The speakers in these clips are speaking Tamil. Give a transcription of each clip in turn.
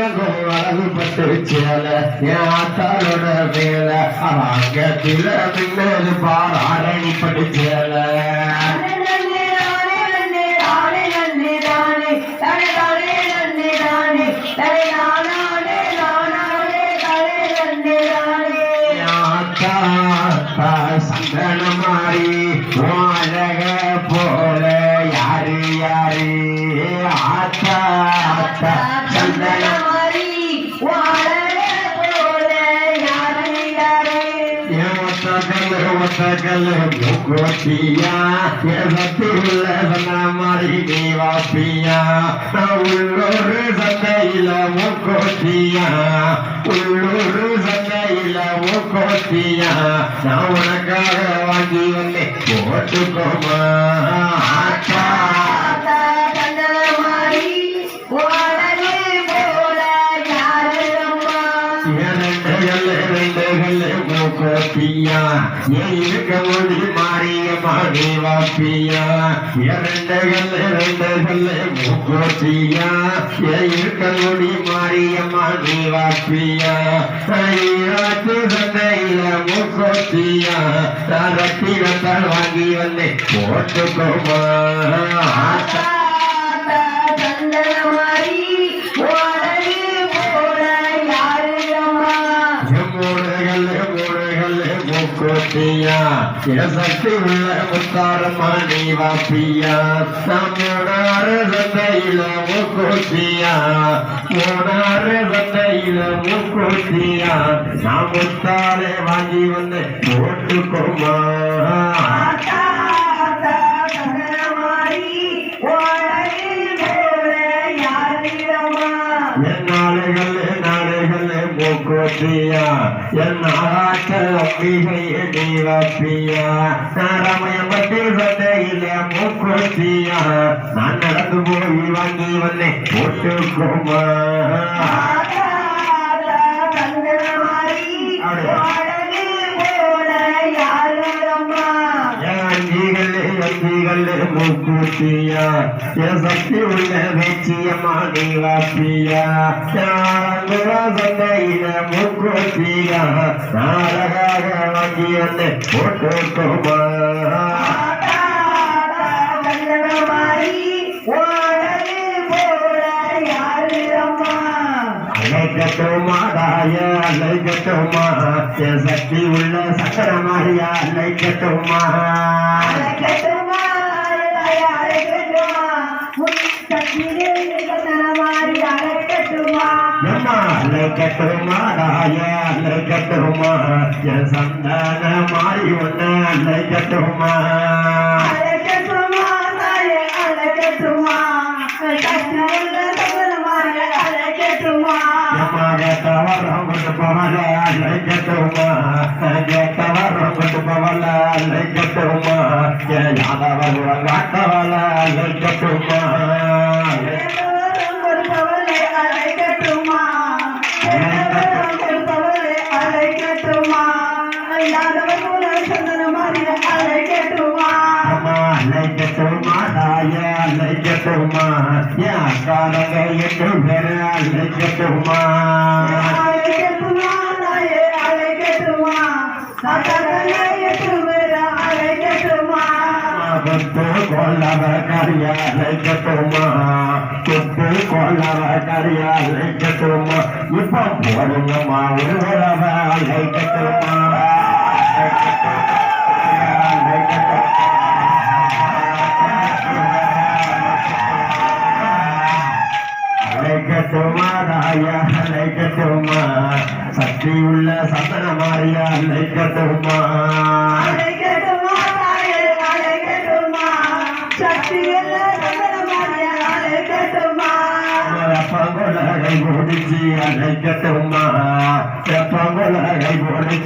இறங்கும் அழகு என் ஆத்தாளோட மேல அங்கத்தில பின்னது பாராடணி அழக போல யாரு யாரு ஆத்தா ஆத்தா கோட்டியா மாதிரி தேவாப்பியா உள்ளூர் சந்தையில முக்கோட்டியா உள்ளூர் சந்தையில முக்கோட்டியா நான் உனக்காக வாங்கி வந்தேன் போட்டுக்கோமா ஆத்தா கோப்பியா இருக்க மொழி மாறிய மாதேவாப்பியா இரண்டுகள் இரண்டுகள் மூக்கோட்டியா இருக்க மொழி மாறிய மாதேவாப்பியா ஐயாத்து சந்தையில மூக்கோட்டியா ரத்தினத்தால் வாங்கி வந்தேன் போட்டுக்கோமா. கோட்டியா சக்தி உள்ள முத்தாரமா நீ வாப்பியா நம்மோடார சந்தையில முக்கோட்டியா மூணார சந்தையில முக்கோட்டியா நான் முத்தாரே வாங்கி வந்து போட்டுக்கோமா? மூக்கோட்டியா என் நாராட்ட அம்பிகையே நீவாப்பியா நான் ரமயப்பட்டி சந்தையில மூக்கோட்டியா நான் நடந்து போய் வாங்கி வந்தேன் போட்டுக்கோமா வெச்சியம்மா நீவாப்பியா யாரங்குறா சந்தையில மூக்கூட்டியா நான் அழகாக வாங்கி வந்தேன் போட்டுக்கோமா அலைக்கட்டுமா தாய அலைக்கட்டுமா என் சக்தி உள்ள சக்கரமாரியா அலைக்கட்டுமா எம்மா அலைக்கட்டுமா தாய அலைக்கட்டுமா என் சந்தான மாறி ஒண்ணு அலைக்கட்டுமா எம்மா அலைக்கட்டுமா என் அக்காரங்க எட்டு பேரு அலைக்கட்டுமா குத்து கொல்லவ கரியா அலைக்கட்டுமா குத்து இப்ப போடுங்கம்மா ஒரு அலை கட்டுமா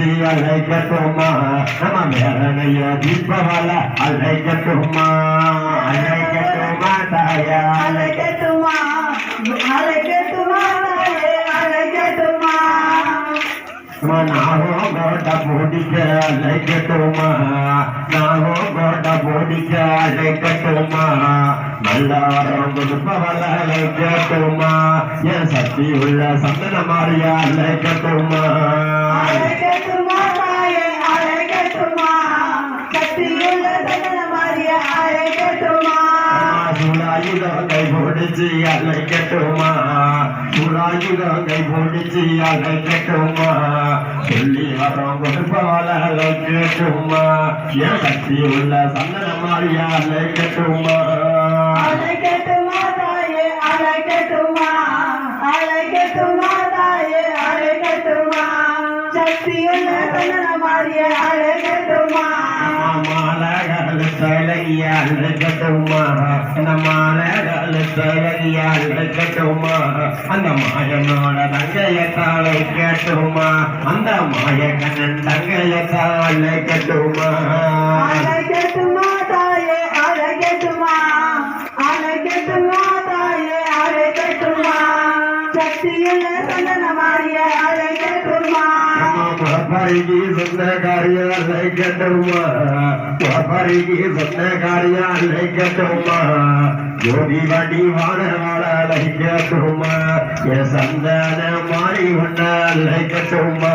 முடிச்சு அலைக்கட்டுமா நம்ம மேலனைய தீபவல அலைக்கட்டுமா அலைக்கட்டுமா தாயா நாகோ கோட்ட போடிக்க அழைக்கட்டுமா? நாகோ கோட்ட போடிக்க அழைக்கட்டுமா? நல்லாரம் கொடுப்பவள அழைக்கட்டுமா? என் சக்தி உள்ள சந்தன மாறியா அழைக்கட்டுமா? சுழாயுதம் கை போடிச்சு அழைக்கட்டுமா சுழாயுதம் கை போடிச்சு அழைக்கட்டுமா சொல்லி வரோம் கொடுப்பவள அழைக்கட்டுமா என் சக்தி உள்ள சந்தன மாறியா தாயே தாயே சந்தன மாறிய தலையா அழைக்கட்டுமா அந்த மாலகால தலையா அழைக்கட்டுமா அந்த மாயனோட தங்கைய தாளை கேட்டுமா அந்த மாயக்கண்ணன் தங்கைய தாளை கட்டுமா அழைக்கட்டுமா தாயே அழைக்கட்டுமா அழைக்கட்டுமா தாயே அழைக்கட்டுமா சக்தியுள்ள சந்தன மாறிய பரிகி சொன்ன காரியாலை கட்டுமா பரிகி சொன்ன காரியாலை கட்டுமா ஜோதி வடி வாழவாழலை கட்டுமா என் சந்தான மாறி ஒன்னாலை கட்டுமா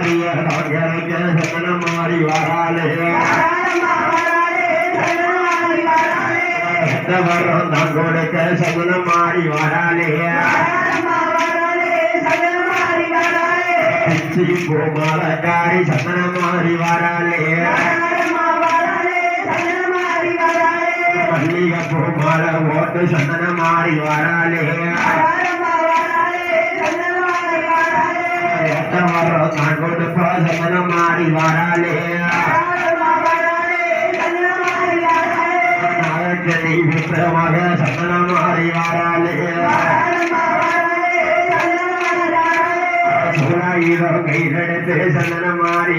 வராயம்மா வராயே சந்தன மாறி வராயே போடுங்கம்மா ஒரு உலவ சந்தன மாறி வாராலே வராயம்மா வராயே சக்தியுள்ள சந்தன மாறி ஏலப்போட கை போடு சந்தன மாறி வாராலே பாரி ஒரு வேலத்தில் சந்தன மாறி வாராலே பரிய ராஜனுக்கு சந்தன மாறி வாராலே வரம் நான் கொடுக்க சந்தன மாறி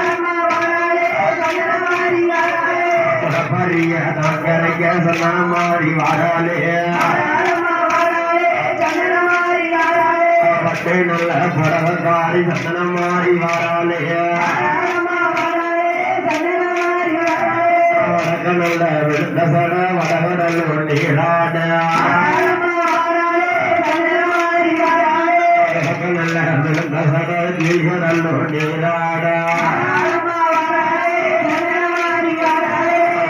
நாம வந்து குடபுடிக்க சந்தன மாறி வாராலே குடப்பறிய நாங்கரைக்க சந்தன மாறி வாராலே பட்டு நல்ல புடவக்காரி சந்தன மாறி வாராலே வடக்க நல்ல விழுந்த சட வடவடல் நீராட வடக்க நல்ல விழுந்த சட நீகடல் நீராட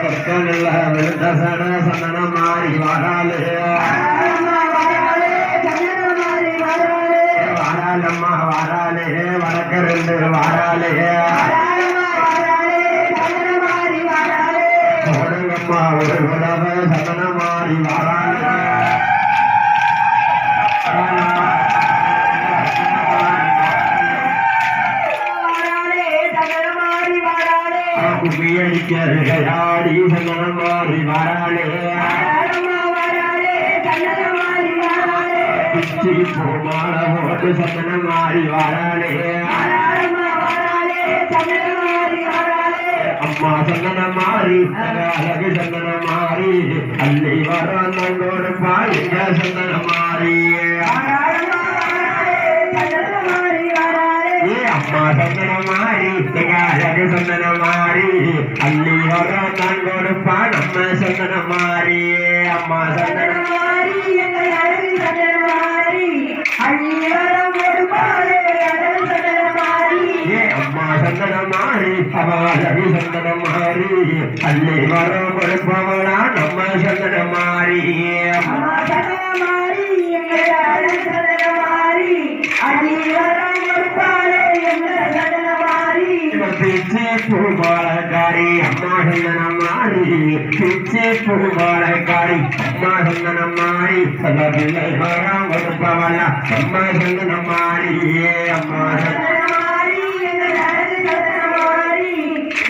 வடக்க நல்ல விழுந்த சட சந்தன மாறி வாராலே வாராலம்மா வாராலே வடக்க ரெண்டு வாராலே போடுங்கம்மா ஒரு குடவ சந்தன மாறி வாராலே பியடிக்கருகாடி சங்கரம் மாறி வராளே. பிச்சி போமான போட்டு சங்கரம் மாறி வராளே. அம்மா சங்கன மாறி அழகு சங்கன மாறி அள்ளி வரான் பாய் சங்கன மாறி. அம்மா சந்தன மாறி அழகு சந்தன மாறி அள்ளி வர நங்கோடு பா நம்ம சந்தன மாறி அம்மா சந்தன சந்திரமாரி எங்கள் அழகு சந்திரமாரி அள்ளி வரம் ஒரு பாலே அம்மா மாறி மாறி அள்ளி வர கொடுப்பவளா நம்ம மாறி அம்மா எங்கள் அழகு மாறி வர அம்மா சந்தன மாறி ஏ அம்மா சந்தன சந்திரமாரி எங்கள் அழகு சந்திரமாரி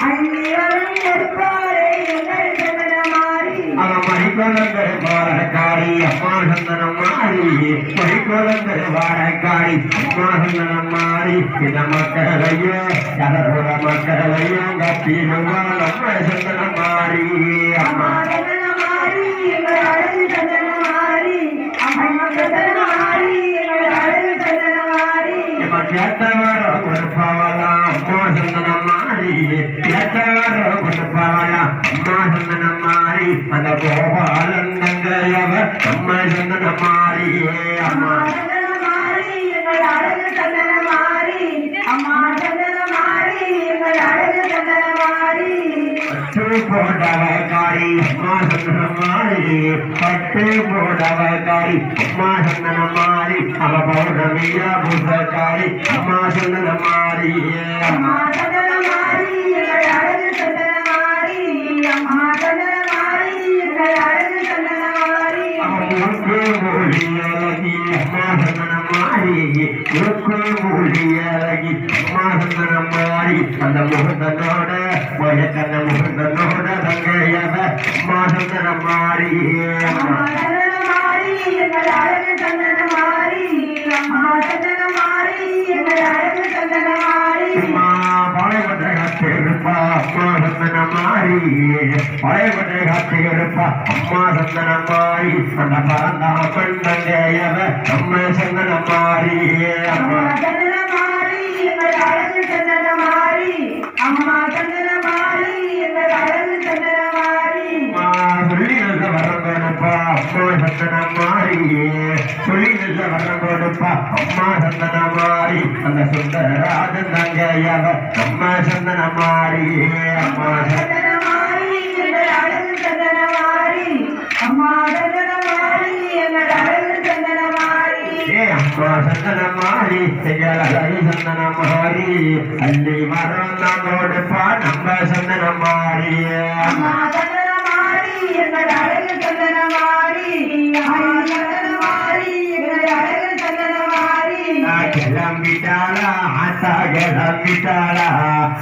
அள்ளி வரம் ஒரு பாலே எங்கள் சந்திரமாரி அவன் மணிக்குழந்தை வாழக்காரி அம்மா சந்தனம் மாறி மணிக்குழந்தை வாழக்காரி அம்மா சந்தனம் மாறி கதப்புற மக்களையோ கத்திடுவா நம்ம சந்தனம் மாறி. அம்மா அம்மா சந்தனமாரி அம்மா மாறி. அம்மா மாறி. அந்த கோபாலன் அம்மா சந்தனம் மாறி. பட்டு போடவ காரி அம்மா சந்தனம் மாறி பட்டு போடவ காரி அம்மா சந்தனம் மாறி மூக்கு மொழி அழகி அம்மா சந்தனம் மாறி அந்த முகத்தனோட வயக்கந்த முகத்தனோட தங்கையவ அம்மா சந்தனம் மாறி எங்கள் அம்மா அம்மா சந்தன மாறி சந்தன அந்த பரந்தா அம்மா மாறி அம்மா அம்மா எங்கள் அழகு எங்கள் அழகு அம்மா சொல்லி நல்ல வரம் கொடுப்பா அம்மா சந்தன மாறி சொல்லி நல்ல வரம் கொடுப்பா அம்மா சந்தன மாறி அந்த சுந்தரராஜன் தங்கையவ அம்மா சந்தன மாறி அம்மா சந்தன சந்தனமாரி எங்கள் அழகு சந்தனமாரி அம்மா சந்தனமாரி எங்கள் அழகு சந்தனமாரி ஆத்தா கிளம்பிட்டாளா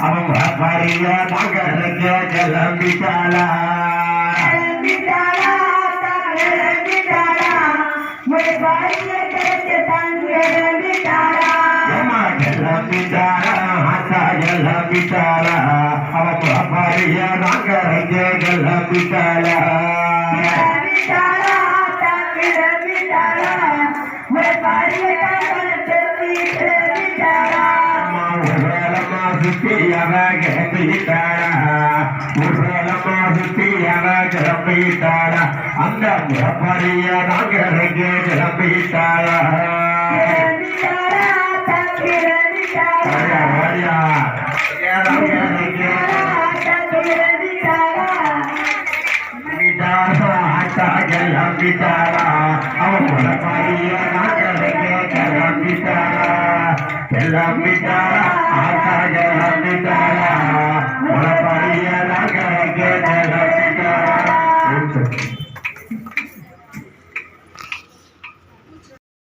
அவன் பரிய மகனுக்கு கிளம்பிட்டாளா? கிளம்பிட்டாளா? ஆத்தா கிளம்பிட்டாளா? முறை பாரிய கிடைச்ச